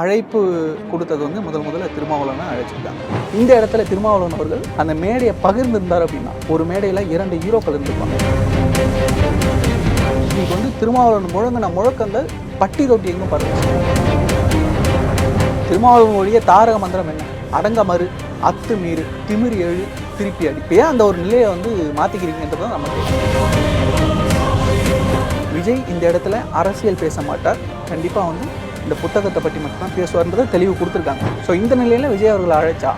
அழைப்பு கொடுத்தது வந்து முதல் முதல்ல திருமாவளவனை அழைச்சிருக்காங்க. இந்த இடத்துல திருமாவளவன் அவர்கள் அந்த மேடையை பகிர்ந்திருந்தார் அப்படின்னா ஒரு மேடையில் இரண்டு ஹீரோக்கள் இருந்திருப்பாங்க. இன்னைக்கு வந்து திருமாவளவன் முழங்கின முழக்கங்கள் பட்டி ரொட்டி எங்கும் பாருங்க திருமாவளவன் ஒழிய தாரக மந்திரம் என்ன? அடங்க மறு அத்து மீறு திமிரி எழு திருப்பி அடிப்பையே அந்த ஒரு நிலையை வந்து மாற்றிக்கிறீங்கன்றது தான் நம்ம விஜய் இந்த இடத்துல அரசியல் பேச மாட்டார். கண்டிப்பாக வந்து இந்த புத்தகத்தை பற்றி மட்டும்தான் பேசுவார்ன்றதை தெளிவு கொடுத்துருக்காங்க. ஸோ இந்த நிலையில் விஜய் அவர்கள் அழைச்சா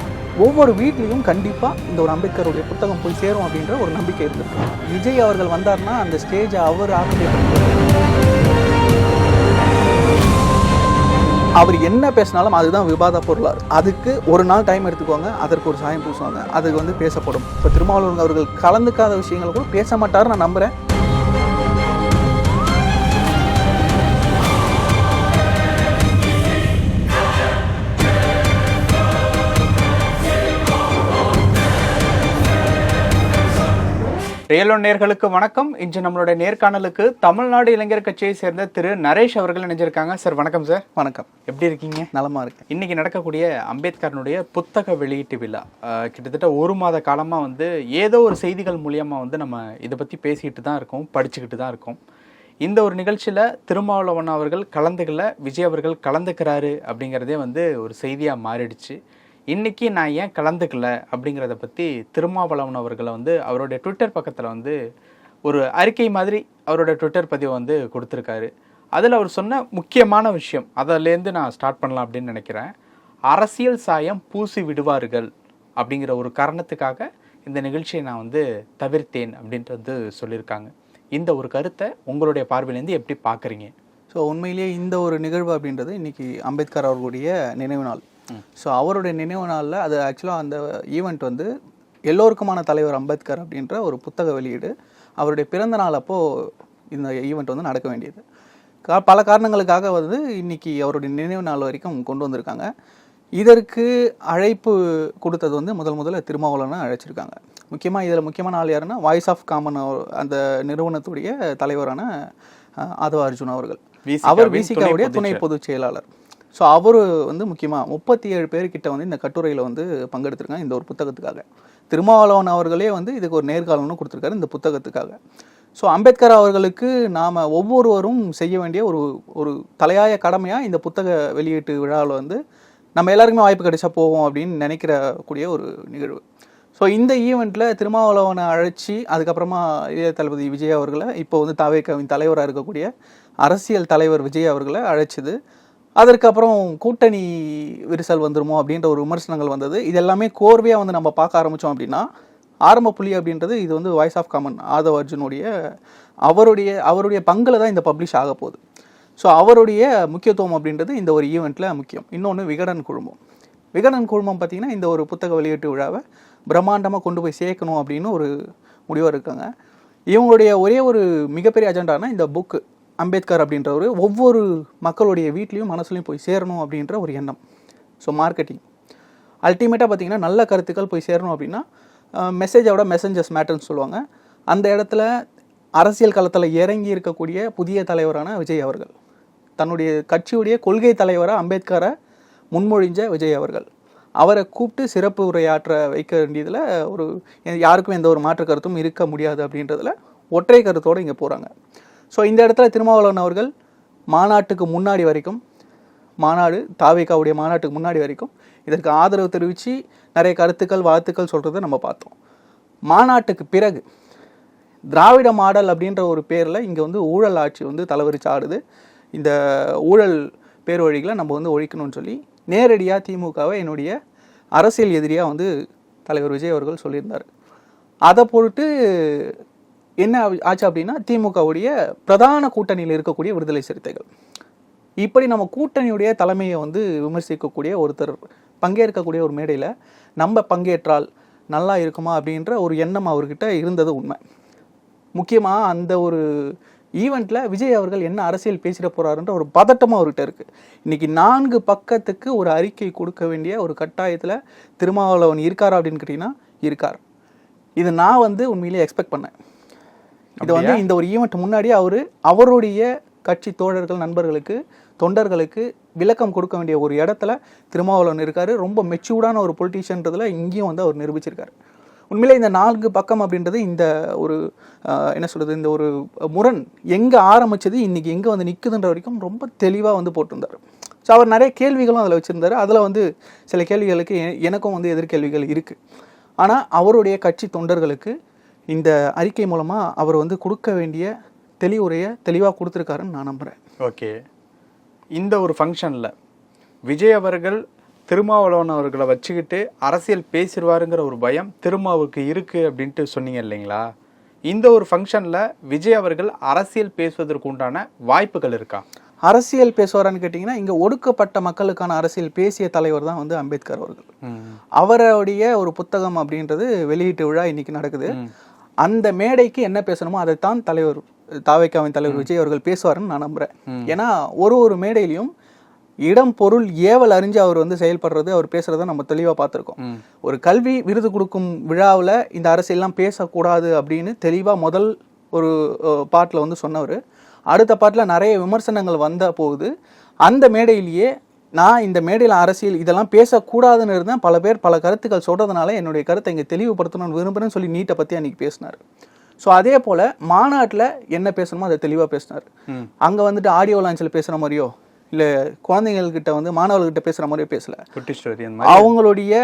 ஒவ்வொரு வீட்லேயும் கண்டிப்பாக இந்த ஒரு அம்பேத்கருடைய புத்தகம் போய் சேரும் அப்படின்ற ஒரு நம்பிக்கை இருந்திருக்கு. விஜய் அவர்கள் வந்தார்னா அந்த ஸ்டேஜை அவர் ஆக்கிரமிப்பு அவர் என்ன பேசினாலும் அதுதான் விவாத பொருளார் அதுக்கு ஒரு நாள் டைம் எடுத்துக்குவாங்க அதற்கு ஒரு சாயம் பூசுவாங்க. அதுக்கு வந்து பேசப்படும். இப்போ திருமாவளவன் அவர்கள் கலந்துக்காத விஷயங்கள் கூட பேச மாட்டார் நான் நம்புகிறேன் ரியலோ நேர்களுக்கு வணக்கம். இன்று நம்மளுடைய நேர்காணலுக்கு தமிழ்நாடு இளைஞர் கட்சியை சேர்ந்த திரு நரேஷ் அவர்கள் இணைஞ்சிருக்காங்க. சார் வணக்கம் சார். வணக்கம். எப்படி இருக்கீங்க? நலமா இருக்கேன். இன்னைக்கு நடக்கக்கூடிய அம்பேத்கரனுடைய புத்தக வெளியீட்டு விழா. கிட்டத்தட்ட ஒரு மாத காலமா வந்து ஏதோ ஒரு செய்திகள் மூலியமா வந்து நம்ம இதை பத்தி பேசிக்கிட்டு தான் இருக்கோம் படிச்சுக்கிட்டு தான் இருக்கோம். இந்த ஒரு நிகழ்ச்சியில திருமாவளவன் அவர்கள் கலந்துக்கல விஜய் அவர்கள் கலந்துக்கிறாரு அப்படிங்கிறதே வந்து ஒரு செய்தியா மாறிடுச்சு. இன்னைக்கு நான் ஏன் கலந்துக்கல அப்படிங்கிறத பற்றி திருமாவளவன் அவர்களை வந்து அவருடைய ட்விட்டர் பக்கத்தில் வந்து ஒரு அறிக்கை மாதிரி அவரோட ட்விட்டர் பதிவை வந்து கொடுத்துருக்காரு. அதில் அவர் சொன்ன முக்கியமான விஷயம் அதிலேருந்து நான் ஸ்டார்ட் பண்ணலாம் அப்படின்னு நினைக்கிறேன். அரசியல் சாயம் பூசி விடுவார்கள் அப்படிங்கிற ஒரு காரணத்துக்காக இந்த நிகழ்ச்சியை நான் வந்து தவிர்த்தேன் அப்படின்ட்டு வந்து சொல்லியிருக்காங்க. இந்த ஒரு கருத்தை உங்களுடைய பார்வையிலேருந்து எப்படி பார்க்குறீங்க? ஸோ உண்மையிலேயே இந்த ஒரு நிகழ்வு அப்படின்றது இன்னைக்கு அம்பேத்கர் அவர்களுடைய நினைவு நாள். ஸோ அவருடைய நினைவு நாளில் அது ஆக்சுவலாக அந்த ஈவெண்ட் வந்து எல்லோருக்குமான தலைவர் அம்பேத்கர் அப்படின்ற ஒரு புத்தக வெளியீடு அவருடைய பிறந்த நாள் அப்போது இந்த ஈவெண்ட் வந்து நடக்க வேண்டியது. கா பல காரணங்களுக்காக வந்து இன்னைக்கு அவருடைய நினைவு நாள் வரைக்கும் கொண்டு வந்திருக்காங்க. இதற்கு அழைப்பு கொடுத்தது வந்து முதல் முதல்ல திருமாவளவனை அழைச்சிருக்காங்க. முக்கியமாக இதில் முக்கியமான ஆள் யாருன்னா வாய்ஸ் ஆஃப் காமன் அந்த நிறுவனத்துடைய தலைவரான ஆதவ அர்ஜுன் அவர்கள். அவர் விசிகாவுடைய துணை துணை பொதுச் செயலாளர். ஸோ அவர் வந்து முக்கியமாக முப்பத்தி ஏழு பேர்கிட்ட வந்து இந்த கட்டுரையில் வந்து பங்கெடுத்திருக்காங்க இந்த ஒரு புத்தகத்துக்காக. திருமாவளவன் அவர்களே வந்து இதுக்கு ஒரு நேர்காலம்னு கொடுத்துருக்காரு இந்த புத்தகத்துக்காக. ஸோ அம்பேத்கர் அவர்களுக்கு நாம் ஒவ்வொருவரும் செய்ய வேண்டிய ஒரு ஒரு தலையாய கடமையாக இந்த புத்தக வெளியீட்டு விழாவில் வந்து நம்ம எல்லாருக்குமே வாய்ப்பு கிடைச்சா போவோம் அப்படின்னு நினைக்கிற கூடிய ஒரு நிகழ்வு. ஸோ இந்த ஈவெண்ட்டில் திருமாவளவனை அழைச்சி அதுக்கப்புறமா இளைய தளபதி விஜய் அவர்களை இப்போ வந்து தாவேக்காவின் தலைவராக இருக்கக்கூடிய அரசியல் தலைவர் விஜய் அவர்களை அழைச்சது. அதற்கப்புறம் கூட்டணி விரிசல் வந்துருமோ அப்படின்ற ஒரு விமர்சனங்கள் வந்தது. இது எல்லாமே கோர்வையாக வந்து நம்ம பார்க்க ஆரம்பித்தோம் அப்படின்னா ஆரம்ப புள்ளி அப்படின்றது இது வந்து வாய்ஸ் ஆஃப் காமன் ஆதவ் அர்ஜுனுடைய அவருடைய அவருடைய பங்கில் தான் இந்த பப்ளிஷ் ஆக போகுது. ஸோ அவருடைய முக்கியத்துவம் அப்படின்றது இந்த ஒரு ஈவெண்ட்டில் முக்கியம். இன்னொன்று விகடன் குழுமம். விகடன் குழுமம் பார்த்திங்கன்னா இந்த ஒரு புத்தக வெளியீட்டு விழாவை பிரம்மாண்டமாக கொண்டு போய் சேர்க்கணும் அப்படின்னு ஒரு முடிவாக இருக்காங்க. இவங்களுடைய ஒரே ஒரு மிகப்பெரிய அஜெண்டானா இந்த புக்கு அம்பேத்கர் அப்படின்றவர் ஒவ்வொரு மக்களுடைய வீட்லேயும் மனசுலையும் போய் சேரணும் அப்படின்ற ஒரு எண்ணம். ஸோ மார்க்கெட்டிங் அல்டிமேட்டாக பார்த்தீங்கன்னா நல்ல கருத்துக்கள் போய் சேரணும் அப்படின்னா மெசேஜோட மெசஞ்சர்ஸ் மேட்டர்னு சொல்லுவாங்க. அந்த இடத்துல அரசியல் களத்தில் இறங்கி இருக்கக்கூடிய புதிய தலைவரான விஜய் அவர்கள். தன்னுடைய கட்சியுடைய கொள்கை தலைவராக அம்பேத்கரை முன்மொழிஞ்ச விஜய் அவர்கள். அவரை கூப்பிட்டு சிறப்பு உரையாற்ற வைக்க வேண்டியதில் ஒரு யாருக்கும் எந்த ஒரு மாற்று கருத்தும் இருக்க முடியாது அப்படின்றதுல ஒற்றை கருத்தோடு இங்கே போகிறாங்க ஸோ இந்த இடத்துல திருமாவளவன் அவர்கள் மாநாட்டுக்கு முன்னாடி வரைக்கும் மாநாடு தாவேக்காவுடைய மாநாட்டுக்கு முன்னாடி வரைக்கும் இதற்கு ஆதரவு தெரிவித்து நிறைய கருத்துக்கள் வாழ்த்துக்கள் சொல்கிறத நம்ம பார்த்தோம். மாநாட்டுக்கு பிறகு திராவிட மாடல் அப்படின்ற ஒரு பேரில் இங்கே வந்து ஊழல் ஆட்சி வந்து தலைவரிச்சு ஆடுது. இந்த ஊழல் பேர் வழிகளை நம்ம வந்து ஒழிக்கணும்னு சொல்லி நேரடியாக திமுகவை என்னுடைய அரசியல் எதிரியாக வந்து தலைவர் விஜய் அவர்கள் சொல்லியிருந்தார். அதை பொருட்டு என்ன ஆச்சு அப்படின்னா திமுகவுடைய பிரதான கூட்டணியில் இருக்கக்கூடிய விடுதலை சிறுத்தைகள். இப்படி நம்ம கூட்டணியுடைய தலைமையை வந்து விமர்சிக்கக்கூடிய ஒருத்தர் பங்கேற்கக்கூடிய ஒரு மேடையில் நம்ம பங்கேற்றால் நல்லா இருக்குமா அப்படின்ற ஒரு எண்ணம் அவர்கிட்ட இருந்தது உண்மை. முக்கியமாக அந்த ஒரு ஈவெண்ட்டில் விஜய் அவர்கள் என்ன அரசியல் பேசிட போகிறாருன்ற ஒரு பதட்டமும் அவர்கிட்ட இருக்குது இன்றைக்கி நான்கு பக்கத்துக்கு ஒரு அறிக்கை கொடுக்க வேண்டிய ஒரு கட்டாயத்தில் திருமாவளவன் இருக்காரா அப்படின்னு கேட்டிங்கன்னா இருக்கார். இது நான் வந்து உண்மையிலேயே எக்ஸ்பெக்ட் பண்ணேன். இது வந்து இந்த ஒரு ஈவெண்ட் முன்னாடி அவர் அவருடைய கட்சி தோழர்கள் நண்பர்களுக்கு தொண்டர்களுக்கு விளக்கம் கொடுக்க வேண்டிய ஒரு இடத்துல திருமாவளவன் இருக்காரு. ரொம்ப மெச்சூர்டான ஒரு பொலிட்டீஷியன்றதுல இங்கேயும் வந்து அவர் நிரூபிச்சிருக்காரு. உண்மையிலே இந்த நான்கு பக்கம் அப்படின்றது இந்த ஒரு என்ன சொல்றது இந்த ஒரு முரண் எங்கே ஆரம்பிச்சது இன்னைக்கு எங்கே வந்து நிற்குதுன்ற வரைக்கும் ரொம்ப தெளிவாக வந்து போட்டிருந்தார். ஸோ அவர் நிறைய கேள்விகளும் அதில் வச்சுருந்தாரு. அதில் வந்து சில கேள்விகளுக்கு எனக்கும் வந்து எதிர்கேள்விகள் இருக்குது ஆனால் அவருடைய கட்சி தொண்டர்களுக்கு இந்த அறிக்கை மூலமாக அவர் வந்து கொடுக்க வேண்டிய தெளிவுரையை தெளிவாக கொடுத்துருக்காருன்னு நான் நம்புகிறேன் ஓகே. இந்த ஒரு ஃபங்க்ஷனில் விஜய் அவர்கள் திருமாவளவன் அவர்களை வச்சுக்கிட்டு அரசியல் பேசிடுவாருங்கிற ஒரு பயம் திருமாவுக்கு இருக்கு அப்படின்ட்டு சொன்னீங்க இல்லைங்களா? இந்த ஒரு ஃபங்க்ஷனில் விஜய் அவர்கள் அரசியல் பேசுவதற்கு உண்டான வாய்ப்புகள் இருக்கா? அரசியல் பேசுவாரான்னு கேட்டிங்கன்னா இங்கே ஒடுக்கப்பட்ட மக்களுக்கான அரசியல் பேசிய தலைவர் தான் வந்து அம்பேத்கர் அவர்கள். அவருடைய ஒரு புத்தகம் அப்படின்றது வெளியீட்டு விழா இன்னைக்கு நடக்குது. அந்த மேடைக்கு என்ன பேசணுமோ அதைத்தான் தலைவர் தாவைக்காவின் தலைவர் விஜய் அவர்கள் பேசுவாருன்னு நான் நம்புறேன். ஏன்னா ஒரு ஒரு மேடையிலையும் இடம் பொருள் ஏவல் அறிஞ்சு அவர் வந்து செயல்படுறது அவர் பேசுறத நம்ம தெளிவா பார்த்துருக்கோம். ஒரு கல்வி விருது கொடுக்கும் விழாவில் இந்த அரசியல்லாம் பேசக்கூடாது அப்படின்னு தெளிவா முதல் ஒரு பாட்டில் வந்து சொன்னவர். அடுத்த பாட்டில் நிறைய விமர்சனங்கள் வந்த போகுது. அந்த மேடையிலேயே நான் இந்த மேடையில் அரசியல் இதெல்லாம் பேசக்கூடாதுன்னு இருந்தேன். பல பேர் பல கருத்துக்கள் சொல்றதுனால என்னுடைய கருத்தை இங்கே தெளிவுபடுத்தணும்னு விரும்புகிறேன்னு சொல்லி நீட்டை பற்றி அன்னைக்கு பேசினார். ஸோ அதே போல் மாநாட்டில் என்ன பேசணுமோ அதை தெளிவாக பேசினார். அங்கே வந்துட்டு ஆடியோ லான்ச்சில் பேசுகிற மாதிரியோ இல்லை குழந்தைங்கள்கிட்ட வந்து மாணவர்கள்கிட்ட பேசுகிற மாதிரியோ பேசல. அவங்களுடைய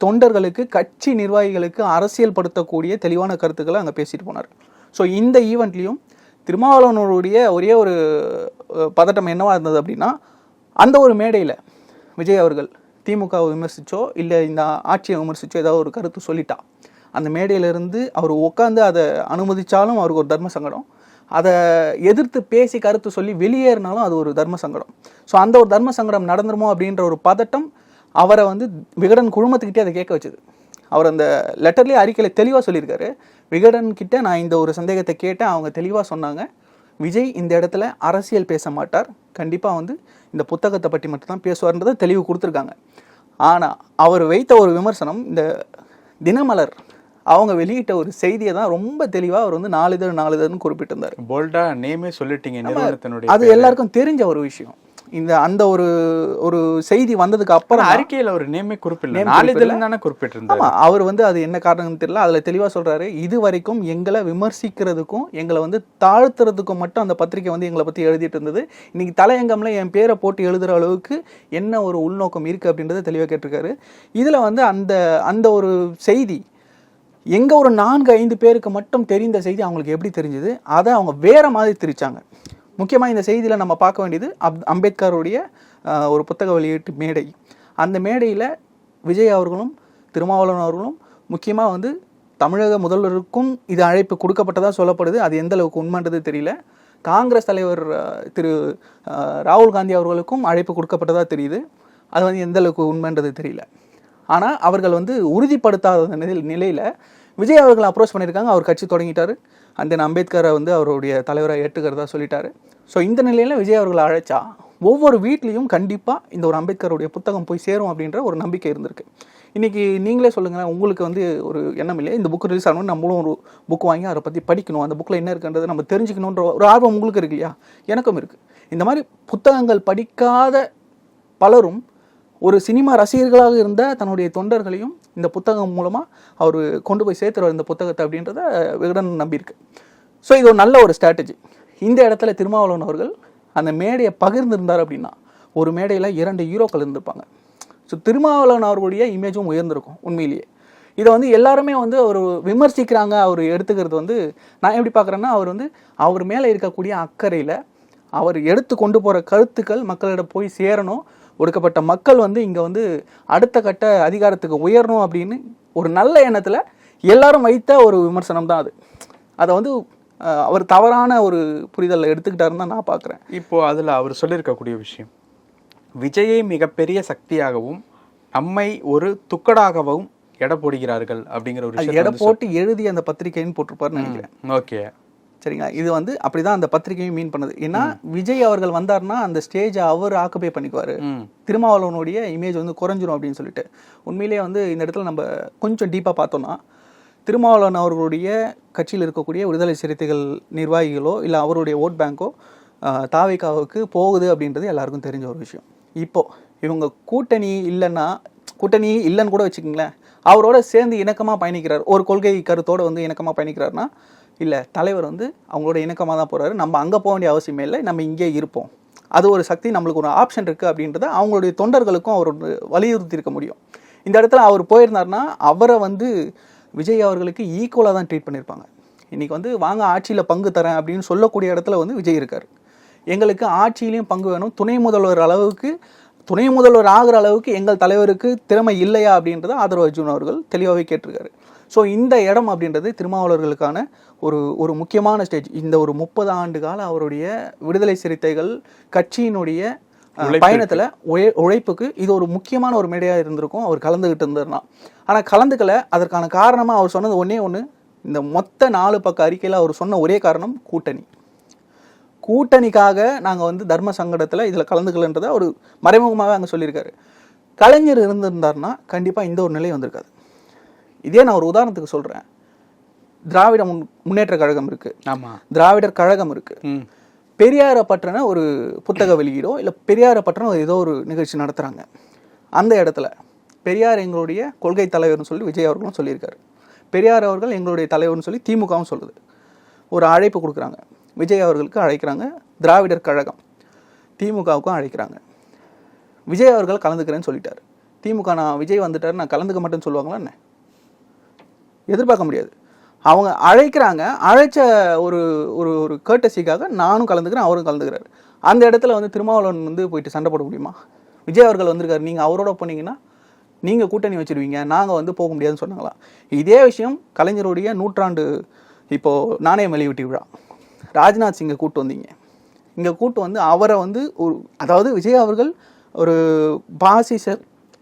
தொண்டர்களுக்கு கட்சி நிர்வாகிகளுக்கு அரசியல் படுத்தக்கூடிய தெளிவான கருத்துக்களை அங்கே பேசிட்டு போனார். ஸோ இந்த ஈவெண்ட்லேயும் திருமாவளவனுடைய ஒரே ஒரு பதட்டம் என்னவா இருந்தது அப்படின்னா அந்த ஒரு மேடையில் விஜய் அவர்கள் திமுகவை விமர்சிச்சோ இல்லை இந்த ஆட்சியை விமர்சித்தோ ஏதாவது ஒரு கருத்து சொல்லிட்டா அந்த மேடையிலிருந்து அவர் உட்காந்து அதை அனுமதித்தாலும் அவருக்கு ஒரு தர்ம சங்கடம். அதை எதிர்த்து பேசி கருத்து சொல்லி வெளியேறினாலும் அது ஒரு தர்ம சங்கடம். ஸோ அந்த ஒரு தர்ம சங்கடம் நடந்துருமோ அப்படின்ற ஒரு பதட்டம் அவரை வந்து விகடன் குழுமத்துக்கிட்டே அதை கேட்க வச்சது. அவர் அந்த லெட்டர்லேயே அறிக்கையில் தெளிவாக சொல்லியிருக்காரு. விகடன் கிட்டே நான் இந்த ஒரு சந்தேகத்தை கேட்டேன். அவங்க தெளிவாக சொன்னாங்க. விஜய் இந்த இடத்துல அரசியல் பேச மாட்டார். கண்டிப்பாக வந்து இந்த புத்தகத்தை பற்றி மட்டும்தான் பேசுவார்ன்றதை தெளிவு கொடுத்துருக்காங்க. ஆனால் அவர் வைத்த ஒரு விமர்சனம் இந்த தினமலர் அவங்க வெளியிட்ட ஒரு செய்தியை தான் ரொம்ப தெளிவாக அவர் வந்து நாளிதழ் நாளிதழ்னு குறிப்பிட்டிருந்தார். போல்டா நேமே சொல்லிட்டீங்க அது எல்லாருக்கும் தெரிஞ்ச ஒரு விஷயம். இந்த அந்த ஒரு ஒரு செய்தி வந்ததுக்கு அப்புறம் அறிக்கையில ஒரு நேமே குறிப்பிடல. நாளிதழ் தானே குறிப்பிட்டிருந்தாரு. அவர் வந்து அது என்ன காரணம்னு தெரியல. அதுல தெளிவா சொல்றாரு இது வரைக்கும் எங்களை விமர்சிக்கிறதுக்கும் எங்களை வந்து தாழ்த்துறதுக்கும் மட்டும் அந்த பத்திரிக்கை வந்து எங்களை பத்தி எழுதிட்டு இருந்தது. இன்னைக்கு தலையங்கம்ல என் பேரை போட்டு எழுதுற அளவுக்கு என்ன ஒரு உள்நோக்கம் இருக்கு அப்படின்றத தெளிவா கேட்டிருக்காரு. இதுல வந்து அந்த அந்த ஒரு செய்தி எங்க ஒரு நான்கு ஐந்து பேருக்கு மட்டும் தெரிந்த செய்தி அவங்களுக்கு எப்படி தெரிஞ்சது? அதை அவங்க வேற மாதிரி திரிச்சாங்க. முக்கியமாக இந்த செய்தியில் நம்ம பார்க்க வேண்டியது அப் அம்பேத்கருடைய ஒரு புத்தக வெளியீட்டு மேடை. அந்த மேடையில் விஜய் அவர்களும் திருமாவளவன் அவர்களும் முக்கியமாக வந்து தமிழக முதல்வருக்கும் இது அழைப்பு கொடுக்கப்பட்டதாக சொல்லப்படுது. அது எந்த அளவுக்கு உண்மைன்றது தெரியல. காங்கிரஸ் தலைவர் திரு ராகுல் காந்தி அவர்களுக்கும் அழைப்பு கொடுக்கப்பட்டதாக தெரியுது. அது வந்து எந்த அளவுக்கு உண்மைன்றது தெரியல. ஆனால் அவர்கள் வந்து உறுதிப்படுத்தாத நிலையில் நிலையில் விஜய் அவர்கள் அப்ரோச் பண்ணியிருக்காங்க. அவர் கட்சி தொடங்கிட்டார். அண்ட் தென் அம்பேத்கரை வந்து அவருடைய தலைவரை ஏற்றுக்கிறதா சொல்லிட்டாரு. ஸோ இந்த நிலையில் விஜய் அவர்களை அழைச்சா ஒவ்வொரு வீட்லேயும் கண்டிப்பாக இந்த ஒரு அம்பேத்கருடைய புத்தகம் போய் சேரும் அப்படின்ற ஒரு நம்பிக்கை இருந்திருக்கு. இன்றைக்கி நீங்களே சொல்லுங்களேன் உங்களுக்கு வந்து ஒரு எண்ணம் இல்லை இந்த புக் ரிலீஸ் ஆகணும் நம்மளும் ஒரு புக் வாங்கி அதை பற்றி படிக்கணும். அந்த புக்கில் என்ன இருக்குன்றதை நம்ம தெரிஞ்சுக்கணுன்ற ஒரு ஆர்வம் உங்களுக்கு இருக்கு இல்லையா? எனக்கும் இருக்குது இந்த மாதிரி புத்தகங்கள் படிக்காத பலரும் ஒரு சினிமா ரசிகர்களாக இருந்த தன்னுடைய தொண்டர்களையும் இந்த புத்தகம் மூலமாக அவர் கொண்டு போய் சேர்த்துருவார் இந்த புத்தகத்தை அப்படின்றத விகடன் நம்பியிருக்கு. ஸோ இது ஒரு நல்ல ஒரு ஸ்ட்ராட்டஜி இந்த இடத்துல திருமாவளவன் அவர்கள் அந்த மேடையை பகிர்ந்திருந்தார் அப்படின்னா ஒரு மேடையில் இரண்டு ஹீரோக்கள் இருந்திருப்பாங்க. ஸோ திருமாவளவன் அவர்களுடைய இமேஜும் உயர்ந்திருக்கும் உண்மையிலேயே. இதை வந்து எல்லாருமே வந்து அவர் விமர்சிக்கிறாங்க அவர் எடுத்துக்கிறது வந்து நான் எப்படி பார்க்குறேன்னா அவர் வந்து அவர் மேலே இருக்கக்கூடிய அக்கறையில் அவர் எடுத்து கொண்டு போகிற கருத்துக்கள் மக்களிடம் போய் சேரணும். ஒடுக்கப்பட்ட மக்கள் வந்து இங்கே வந்து அடுத்த கட்ட அதிகாரத்துக்கு உயரணும் அப்படின்னு ஒரு நல்ல எண்ணத்தில் எல்லாரும் வைத்த ஒரு விமர்சனம் தான் அது. அதை வந்து அவர் தவறான ஒரு புரிதலை எடுத்துக்கிட்டாருன்னு தான் நான் பார்க்குறேன் இப்போ அதுல அவர் சொல்லியிருக்கக்கூடிய விஷயம். விஜயை மிகப்பெரிய சக்தியாகவும் நம்மை ஒரு துக்கடாகவும் எடை போடுகிறார்கள் அப்படிங்கிற ஒரு எடை போட்டு எழுதி அந்த பத்திரிக்கைன்னு போட்டிருப்பாருன்னு நினைக்கிறேன். ஓகே. சரிங்களா? இது வந்து அப்படிதான் அந்த பத்திரிக்கையும் மீன் பண்ணுது. ஏன்னா விஜய் அவர்கள் வந்தாருன்னா அந்த ஸ்டேஜை அவர் ஆக்குபை பண்ணிக்குவாரு. திருமாவளவனுடைய இமேஜ் வந்து குறைஞ்சிரும் அப்படின்னு சொல்லிட்டு. உண்மையிலேயே வந்து இந்த இடத்துல நம்ம கொஞ்சம் டீப்பாக பார்த்தோம்னா திருமாவளவன் அவர்களுடைய கட்சியில் இருக்கக்கூடிய விடுதலை சிறுத்தைகள் நிர்வாகிகளோ இல்லை அவருடைய ஓட் பேங்கோ தாவிகாவுக்கு போகுது அப்படின்றது எல்லாருக்கும் தெரிஞ்ச ஒரு விஷயம். இப்போ இவங்க கூட்டணி இல்லைன்னா கூட்டணி இல்லைன்னு கூட வச்சுக்கோங்களேன். அவரோட சேர்ந்து இணக்கமாக பயணிக்கிறார். ஒரு கொள்கை கருத்தோடு வந்து இணக்கமாக பயணிக்கிறாருன்னா இல்லை தலைவர் வந்து அவங்களோட இணக்கமாக தான் போகிறாரு நம்ம அங்கே போக வேண்டிய அவசியமே இல்லை நம்ம இங்கே இருப்போம். அது ஒரு சக்தி நம்மளுக்கு ஒரு ஆப்ஷன் இருக்குது அப்படின்றத அவங்களுடைய தொண்டர்களுக்கும் அவர் வலியுறுத்தி இருக்க முடியும். இந்த இடத்துல அவர் போயிருந்தாருன்னா அவரை வந்து விஜய் அவர்களுக்கு ஈக்குவலாக தான் ட்ரீட் பண்ணியிருப்பாங்க. இன்றைக்கி வந்து வாங்க ஆட்சியில் பங்கு தரேன் அப்படின்னு சொல்லக்கூடிய இடத்துல வந்து விஜய் இருக்கார். எங்களுக்கு ஆட்சியிலையும் பங்கு வேணும். துணை முதல்வர் அளவுக்கு துணை முதல்வர் ஆகிற அளவுக்கு எங்கள் தலைவருக்கு திறமை இல்லையா அப்படின்றத ஆதரவு அர்ஜுன் அவர்கள் தெளிவாகவே கேட்டிருக்காரு. ஸோ இந்த இடம் அப்படின்றது திருமாவளவர்களுக்கான ஒரு ஒரு முக்கியமான ஸ்டேஜ் இந்த ஒரு முப்பது ஆண்டு கால அவருடைய விடுதலை சிறுத்தைகள் கட்சியினுடைய பயணத்துல உழை உழைப்புக்கு இது ஒரு முக்கியமான ஒரு மேடையா இருந்திருக்கும். அவர் கலந்துகிட்டு இருந்தாருனா. ஆனா கலந்துக்கல. அதற்கான காரணமா அவர் சொன்னது ஒண்ணே ஒண்ணு. இந்த மொத்த நாலு பக்க அறிக்கையில அவர் சொன்ன ஒரே காரணம் கூட்டணி. கூட்டணிக்காக நாங்க வந்து தர்ம சங்கடத்துல இதுல கலந்துக்கலன்றதை அவர் மறைமுகமாக அங்க சொல்லியிருக்காரு. கலைஞர் இருந்திருந்தாருன்னா கண்டிப்பா இந்த ஒரு நிலை வந்திருக்காது. இதே நான் ஒரு உதாரணத்துக்கு சொல்றேன். திராவிட முன் முன்னேற்ற கழகம் இருக்கு. ஆமா. திராவிடர் கழகம் இருக்கு. ம். பெரியாரை பற்றின ஒரு புத்தக வெளியீடோ இல்லை பெரியாரை பற்றின ஏதோ ஒரு நிகழ்ச்சி நடத்துகிறாங்க அந்த இடத்துல பெரியார் எங்களுடைய கொள்கை தலைவர்னு சொல்லி விஜய் அவர்களும் சொல்லியிருக்காரு. பெரியார் அவர்கள் எங்களுடைய தலைவர்னு சொல்லி திமுகவும் சொல்லுது. ஒரு அழைப்பு கொடுக்குறாங்க. விஜய் அவர்களுக்கு அழைக்கிறாங்க. திராவிடர் கழகம் திமுகவுக்கும் அழைக்கிறாங்க. விஜய் அவர்கள் கலந்துக்கிறேன்னு சொல்லிட்டாரு. திமுக நான் விஜய் வந்துட்டாரு நான் கலந்துக்க மாட்டேன்னு சொல்லுவாங்களா என்ன? எதிர்பார்க்க முடியாது. அவங்க அழைக்கிறாங்க அழைச்ச ஒரு ஒரு ஒரு கேட்டசிக்காக நானும் கலந்துக்கிறேன் அவரும் கலந்துக்கிறாரு. அந்த இடத்துல வந்து திருமாவளவன் வந்து போயிட்டு சண்டை போட முடியுமா? விஜய் அவர்கள் வந்திருக்காரு நீங்கள் அவரோட போனீங்கன்னா நீங்கள் கூட்டணி வச்சிருவீங்க நாங்கள் வந்து போக முடியாதுன்னு சொன்னாங்களா? இதே விஷயம் கலைஞருடைய நூற்றாண்டு இப்போது நாணயம் வெளியிட்டு விழா. ராஜ்நாத் சிங்கை கூட்டு வந்தீங்க. இங்கே கூட்டு வந்து அவரை வந்து ஒரு அதாவது விஜய் அவர்கள் ஒரு பாசிச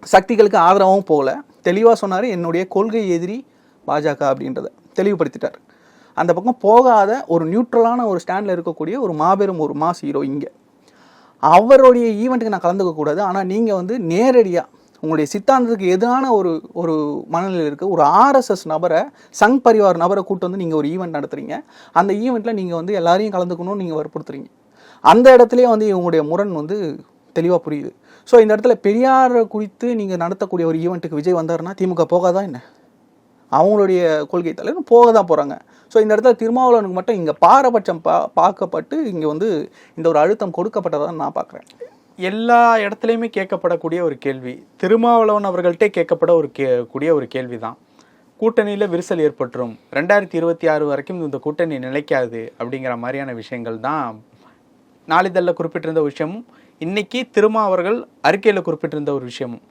சக்திகளுக்கு ஆதரவாகவும் போகல. தெளிவாக சொன்னார் என்னுடைய கொள்கை எதிரி பாஜக அப்படின்றத தெளிவுபடுத்திட்டார். அந்த பக்கம் போகாத ஒரு நியூட்ரலான ஒரு ஸ்டாண்டில் இருக்கக்கூடிய ஒரு மாபெரும் ஒரு மாஸ் ஹீரோ இங்கே. அவருடைய ஈவெண்ட்டுக்கு நான் கலந்துக்க கூடாது. ஆனால் நீங்கள் வந்து நேரடியாக உங்களுடைய சித்தாந்தத்துக்கு எதிரான ஒரு ஒரு மனநிலையில் இருக்க ஒரு ஆர்எஸ்எஸ் நபரை சங் பரிவார் நபரை கூட்டு வந்து நீங்கள் ஒரு ஈவெண்ட் நடத்துறீங்க. அந்த ஈவெண்ட்டில் நீங்கள் வந்து எல்லாரையும் கலந்துக்கணும்னு நீங்கள் வற்புறுத்துறீங்க. அந்த இடத்துலையே வந்து இவங்களுடைய முரண் வந்து தெளிவாக புரியுது. ஸோ இந்த இடத்துல பெரியாரை குறித்து நீங்கள் நடத்தக்கூடிய ஒரு ஈவெண்ட்டுக்கு விஜய் வந்தாருன்னா திமுக போகாதா என்ன? அவங்களுடைய கொள்கை தலைவர் போக தான் போகிறாங்க ஸோ இந்த இடத்துல திருமாவளவனுக்கு மட்டும் இங்கே பாரபட்சம் பா பார்க்கப்பட்டு இங்கே வந்து இந்த ஒரு அழுத்தம் கொடுக்கப்பட்டதாக நான் பார்க்குறேன். எல்லா இடத்துலையுமே கேட்கப்படக்கூடிய ஒரு கேள்வி. திருமாவளவன் அவர்கள்ட்டே கேட்கப்பட ஒரு கே கூடிய ஒரு கேள்வி தான் கூட்டணியில் விரிசல் ஏற்பட்டுரும். ரெண்டாயிரத்தி இருபத்தி ஆறு வரைக்கும் இந்த கூட்டணி நிலைக்காது அப்படிங்கிற மாதிரியான விஷயங்கள் தான் நாளிதழில் குறிப்பிட்டிருந்த விஷயமும் இன்னைக்கு திருமா அவர்கள் அறிக்கையில் குறிப்பிட்டிருந்த ஒரு விஷயமும்.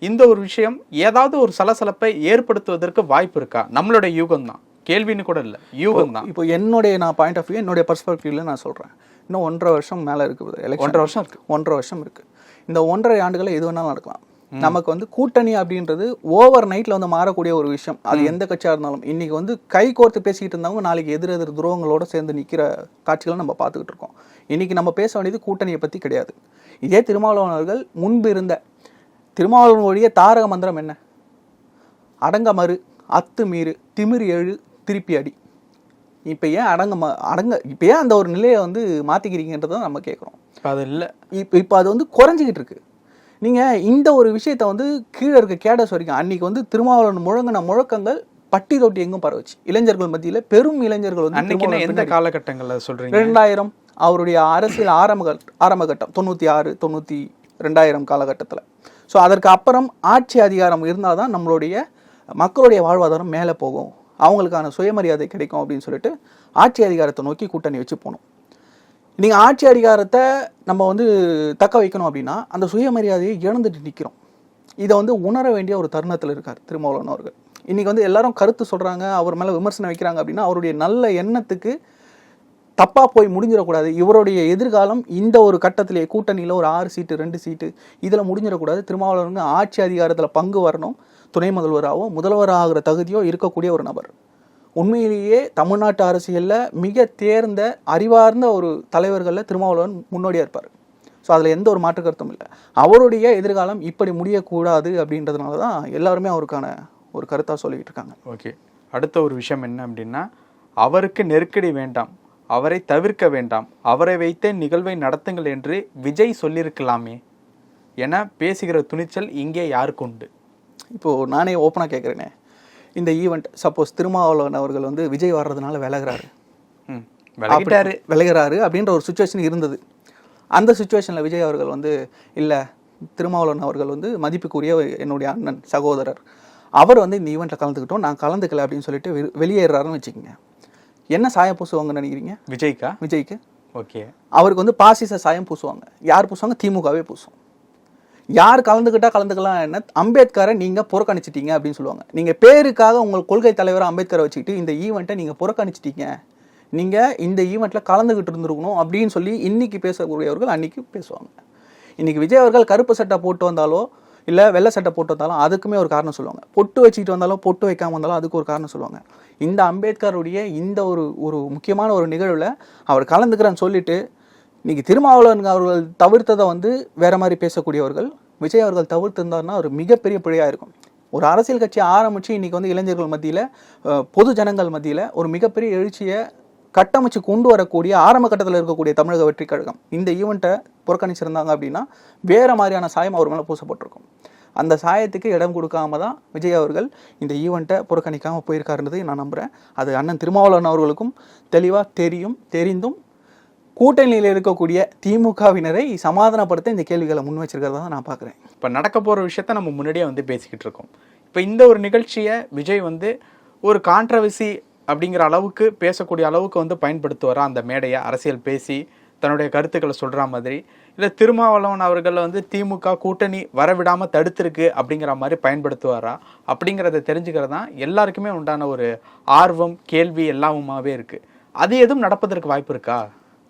இந்த ஒரு விஷயம் ஏதாவது ஒரு சலசலப்பை ஏற்படுத்துவதற்கு வாய்ப்பு இருக்கா? நம்மளுடைய யூகம் தான் கேள்வின்னு கூட இல்லை. யூகம் தான் இப்போ என்னுடைய நான் பாயிண்ட் ஆஃப் வியூ என்னுடைய பர்ஸ்பெக்டிவ்ல நான் சொல்கிறேன் இன்னும் ஒன்றரை வருஷம் மேலே இருக்குது எலெக்ஷன் ஒன்றரை வருஷம் இருக்கு. ஒன்றரை வருஷம் இருக்கு. இந்த ஒன்றரை ஆண்டுகளை எது வேணாலும் நடக்கலாம். நமக்கு வந்து கூட்டணி அப்படின்றது ஓவர் நைட்ல வந்து மாறக்கூடிய ஒரு விஷயம். அது எந்த கட்சியா இருந்தாலும். இன்னைக்கு வந்து கை கோர்த்து பேசிக்கிட்டு இருந்தவங்க நாளைக்கு எதிர் எதிர் சேர்ந்து நிக்கிற காட்சிகளை நம்ம பார்த்துக்கிட்டு இருக்கோம். இன்னைக்கு நம்ம பேச வேண்டியது கூட்டணியை பத்தி கிடையாது. இதே திருமாவளவன் அவர்கள் முன்பு இருந்த திருமாவளவனுடைய தாரக மந்திரம் என்ன? அடங்க மறு அத்து மீறு திமிர் எழு திருப்பி அடி. இப்போ ஏன் அடங்க ம- அடங்க இப்போ ஏன் அந்த ஒரு நிலையை வந்து மாற்றிக்கிறீங்கன்றதை நம்ம கேட்குறோம் அது இல்லை. இப்போ இப்போ அது வந்து குறைஞ்சிக்கிட்டு இருக்கு. நீங்கள் இந்த ஒரு விஷயத்த வந்து கீழே இருக்க கேடஸ் வரைக்கும் அன்னைக்கு வந்து திருமாவளவன் முழங்கின முழக்கங்கள் பட்டி தொட்டி எங்கும் பரவுச்சு. இளைஞர்கள் மத்தியில் பெரும் இளைஞர்கள் வந்து அன்னைக்கு திருமாவளவன் எந்த காலகட்டங்களில் சொல்றீங்க? ரெண்டாயிரம் அவருடைய அரசியல் ஆரம்ப ஆரம்ப கட்டம் தொண்ணூற்றி ஆறு தொண்ணூற்றி ரெண்டாயிரம் காலகட்டத்தில். ஸோ அதற்கு அப்புறம் ஆட்சி அதிகாரம் இருந்தால் தான் நம்மளுடைய மக்களுடைய வாழ்வாதாரம் மேலே போகும். அவங்களுக்கான சுயமரியாதை கிடைக்கும் அப்படின்னு சொல்லிட்டு ஆட்சி அதிகாரத்தை நோக்கி கூட்டணி வச்சு போகணும் நீங்கள் ஆட்சி அதிகாரத்தை நம்ம வந்து தக்க வைக்கணும் அப்படின்னா அந்த சுயமரியாதையை இழந்துட்டு நிற்கிறோம் இதை வந்து உணர வேண்டிய ஒரு தருணத்தில் இருக்கார் திருமாவளவன் அவர்கள். இன்றைக்கி வந்து எல்லாரும் கருத்து சொல்கிறாங்க அவர் மேலே விமர்சனம் வைக்கிறாங்க அப்படின்னா அவருடைய நல்ல எண்ணத்துக்கு தப்பாக போய் முடிஞ்சிடக்கூடாது. இவருடைய எதிர்காலம் இந்த ஒரு கட்டத்திலே கூட்டணியில் ஒரு ஆறு சீட்டு ரெண்டு சீட்டு இதில் முடிஞ்சிடக்கூடாது. திருமாவளவனுக்கு ஆட்சி அதிகாரத்தில் பங்கு வரணும். துணை முதல்வராகவோ முதல்வராகிற தகுதியோ இருக்கக்கூடிய ஒரு நபர். உண்மையிலேயே தமிழ்நாட்டு அரசியலில் மிக தேர்ந்த அறிவார்ந்த ஒரு தலைவர்களில் திருமாவளவன் முன்னோடியாக இருப்பார். ஸோ அதில் எந்த ஒரு மாற்று கருத்தும் இல்லை. அவருடைய எதிர்காலம் இப்படி முடியக்கூடாது அப்படின்றதுனால தான் எல்லாருமே அவருக்கான ஒரு கருத்தாக சொல்லிக்கிட்டு இருக்காங்க. ஓகே. அடுத்த ஒரு விஷயம் என்ன அப்படின்னா அவருக்கு நெருக்கடி வேண்டாம். அவரை தவிர்க்க வேண்டாம். அவரை வைத்தே நிகழ்வை நடத்துங்கள் என்று விஜய் சொல்லியிருக்கலாமே என பேசுகிற துணிச்சல் இங்கே யாருக்கு உண்டு? இப்போது நானே ஓப்பனாக கேட்குறேனே இந்த ஈவெண்ட் சப்போஸ் திருமாவளவன் அவர்கள் வந்து விஜய் வர்றதுனால விலகுறாரு. ம் விலகிட்டாரு. விலகுறாரு அப்படின்ற ஒரு சுச்சுவேஷன் இருந்தது. அந்த சுச்சுவேஷனில் விஜய் அவர்கள் வந்து இல்லை திருமாவளவன் அவர்கள் வந்து மதிப்புக்குரிய என்னுடைய அண்ணன் சகோதரர். அவர் வந்து இந்த ஈவெண்ட்டில் கலந்துக்கிட்டோம். நான் கலந்துக்கல அப்படின்னு சொல்லிட்டு வெ- வெளியேறாருன்னு வச்சுக்கோங்க. என்ன சாயம் பூசுவாங்கன்னு நினைக்கிறீங்க? விஜய்க்கா? விஜய்க்கு. ஓகே. அவருக்கு வந்து பாசிச சாயம் பூசுவாங்க. யார் பூசுவாங்க? திமுகவே பூசும். யார் கலந்துக்கிட்டா கலந்துக்கலாம் என்ன? அம்பேத்கரை நீங்கள் புறக்கணிச்சிட்டீங்க அப்படின்னு சொல்லுவாங்க. நீங்கள் பேருக்காக உங்கள் கொள்கை தலைவர் அம்பேத்கரை வச்சுக்கிட்டு இந்த ஈவெண்ட்டை நீங்கள் புறக்கணிச்சிட்டீங்க. நீங்கள் இந்த ஈவெண்ட்டில் கலந்துக்கிட்டு இருந்திருக்கணும் அப்படின்னு சொல்லி இன்னைக்கு பேசக்கூடியவர்கள் அன்னைக்கு பேசுவாங்க. இன்னைக்கு விஜய் அவர்கள் கருப்பு சட்டை போட்டு வந்தாலோ இல்லை வெள்ளை சட்டை போட்டு வந்தாலும் அதுக்குமே ஒரு காரணம் சொல்லுவாங்க. பொட்டு வச்சுக்கிட்டு வந்தாலும் பொட்டு வைக்காமல் வந்தாலும் அதுக்கு ஒரு காரணம் சொல்லுவாங்க. இந்த அம்பேத்கருடைய இந்த ஒரு ஒரு முக்கியமான ஒரு நிகழ்வில் அவர் கலந்துக்கிறேன்னு சொல்லிட்டு இன்னைக்கு திருமாவளவன் அவர்கள் தவிர்த்ததை வந்து வேற மாதிரி பேசக்கூடியவர்கள் விஜய் அவர்கள் தவிர்த்திருந்தார்னா ஒரு மிகப்பெரிய பிழையாக இருக்கும். ஒரு அரசியல் கட்சி ஆரம்பித்து இன்னைக்கு வந்து இளைஞர்கள் மத்தியில் பொது ஜனங்கள் மத்தியில் ஒரு மிகப்பெரிய எழுச்சியை கட்டமைச்சு கொண்டு வரக்கூடிய ஆரம்ப கட்டத்தில் இருக்கக்கூடிய தமிழக வெற்றி கழகம். இந்த ஈவெண்ட்டை புறக்கணிச்சிருந்தாங்க அப்படின்னா வேற மாதிரியான சாயம் அவர் மேலே பூசப்பட்டிருக்கும். அந்த சாயத்துக்கு இடம் கொடுக்காம தான் விஜய் அவர்கள் இந்த ஈவெண்ட்டை புறக்கணிக்காமல் போயிருக்காருன்றதை நான் நம்புகிறேன் அது அண்ணன் திருமாவளவன் அவர்களுக்கும் தெளிவாக தெரியும் தெரிந்தும் கூட்டணியில் இருக்கக்கூடிய திமுகவினரை சமாதானப்படுத்த இந்த கேள்விகளை முன் வச்சிருக்கிறதா நான் பார்க்குறேன் இப்போ நடக்க போகிற விஷயத்த நம்ம முன்னாடியே வந்து பேசிக்கிட்டு இருக்கோம். இப்போ இந்த ஒரு நிகழ்ச்சியை விஜய் வந்து ஒரு கான்ட்ரவர்சி அப்படிங்கிற அளவுக்கு பேசக்கூடிய அளவுக்கு வந்து பயன்படுத்துவாரா? அந்த மேடையை அரசியல் பேசி தன்னுடைய கருத்துக்களை சொல்கிற மாதிரி. இல்லை திருமாவளவன் அவர்கள் வந்து திமுக கூட்டணி வரவிடாமல் தடுத்திருக்கு அப்படிங்கிற மாதிரி பயன்படுத்துவாரா? அப்படிங்கிறத தெரிஞ்சுக்கிறது தான் எல்லாருக்குமே உண்டான ஒரு ஆர்வம் கேள்வி எல்லாமுமாவே இருக்குது அது எதுவும் நடப்பதற்கு வாய்ப்பு இருக்கா?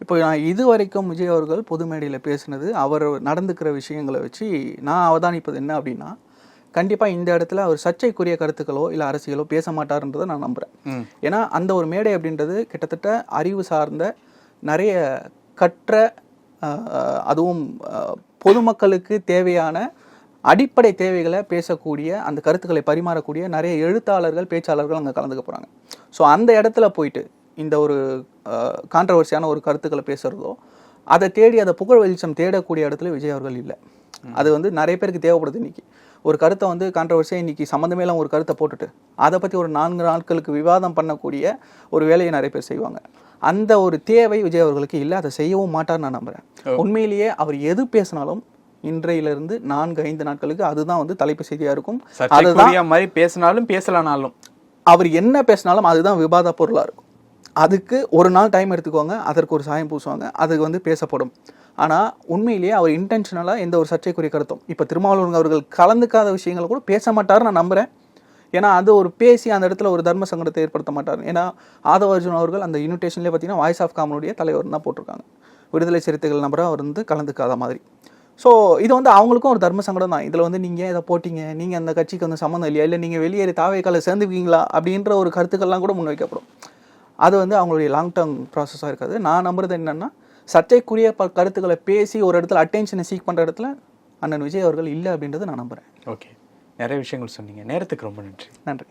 இப்போ நான் இது வரைக்கும் விஜய் அவர்கள் பொது மேடையில் பேசினது அவர் நடந்துக்கிற விஷயங்களை வச்சு நான் அவதானிப்பது என்ன அப்படின்னா கண்டிப்பாக இந்த இடத்துல அவர் சர்ச்சைக்குரிய கருத்துக்களோ இல்லை அரசியலோ பேச மாட்டாருன்றதை நான் நம்புகிறேன் ஏன்னா அந்த ஒரு மேடை அப்படின்றது கிட்டத்தட்ட அறிவு சார்ந்த நிறைய கற்ற அதுவும் பொதுமக்களுக்கு தேவையான அடிப்படை தேவைகளை பேசக்கூடிய அந்த கருத்துக்களை பரிமாறக்கூடிய நிறைய எழுத்தாளர்கள் பேச்சாளர்கள் அங்கே கலந்துக்க போகிறாங்க ஸோ அந்த இடத்துல போயிட்டு இந்த ஒரு கான்ட்ரவர்சியான ஒரு கருத்துக்களை பேசுகிறதோ அதை தேடி அதை புகழ் வெளிச்சம் தேடக்கூடிய இடத்துல விஜய் அவர்கள் இல்லை. அது வந்து நிறைய பேருக்கு தேவைப்படுது இன்னைக்கு. ஒரு கருத்தை வந்து கான்ட்ரவர்சியாக இன்னைக்கு சம்மந்தமே இல்லாம ஒரு கருத்தை போட்டுட்டு அதை பற்றி ஒரு நான்கு நாட்களுக்கு விவாதம் பண்ணக்கூடிய ஒரு வேலையை நிறைய பேர் செய்வாங்க. அந்த ஒரு தேவை விஜய் அவர்களுக்கு இல்லை அதை செய்யவும் மாட்டார்னு நான் நம்புறேன். உண்மையிலேயே அவர் எது பேசினாலும் இன்றையிலிருந்து நான்கு ஐந்து நாட்களுக்கு அதுதான் வந்து தலைப்பு செய்தியாக இருக்கும். அதுதான் மாதிரி பேசினாலும் பேசலானாலும். அவர் என்ன பேசினாலும் அதுதான் விவாத பொருளாக இருக்கும். அதுக்கு ஒரு நாள் டைம் எடுத்துக்கோங்க அதற்கு ஒரு சாயம் பூசுவாங்க அதுக்கு வந்து பேசப்படும். ஆனால் உண்மையிலேயே அவர் இன்டென்ஷனலாக எந்த ஒரு சர்ச்சைக்குரிய கருத்தும். இப்போ திருமாவளவன் அவர்கள் கலந்துக்காத விஷயங்களை கூட பேச மாட்டார் நான் நம்புகிறேன் ஏன்னா அது ஒரு பேசி அந்த இடத்துல ஒரு தர்ம சங்கடத்தை ஏற்படுத்த மாட்டார். ஏன்னா ஆதவ அர்ஜுன் அவர்கள் அந்த இன்விடேஷன்லேயே பார்த்தீங்கன்னா வாய்ஸ் ஆஃப் காமனுடைய தலைவர் தான் போட்டிருக்காங்க. விடுதலை சிறுத்தைகள் நம்பரை அவர் வந்து கலந்துக்காத மாதிரி. ஸோ இது வந்து அவங்களுக்கும் ஒரு தர்ம சங்கடம் தான். இதில் வந்து நீங்கள் இதை போட்டிங்க? நீங்கள் அந்த கட்சிக்கு வந்து சம்மந்தம் இல்லையா? இல்லை நீங்கள் வெளியேறி தாவேக்கால சேர்ந்துக்குவீங்களா அப்படின்ற ஒரு கருத்துக்கள்லாம் கூட முன்வைக்கப்படும். அது வந்து அவங்களுடைய லாங் டேர்ம் ப்ராசஸாக இருக்காது. நான் நம்புறது என்னென்னா சர்ச்சைக்குரிய ப கருத்துக்களை பேசி ஒரு இடத்துல அட்டென்ஷனை சீக் பண்ணுற இடத்துல அண்ணன் விஜய் அவர்கள் இல்லை அப்படின்றத நான் நம்புகிறேன் ஓகே நிறைய விஷயங்கள் சொன்னீங்க. நேரத்துக்கு ரொம்ப நன்றி. நன்றி.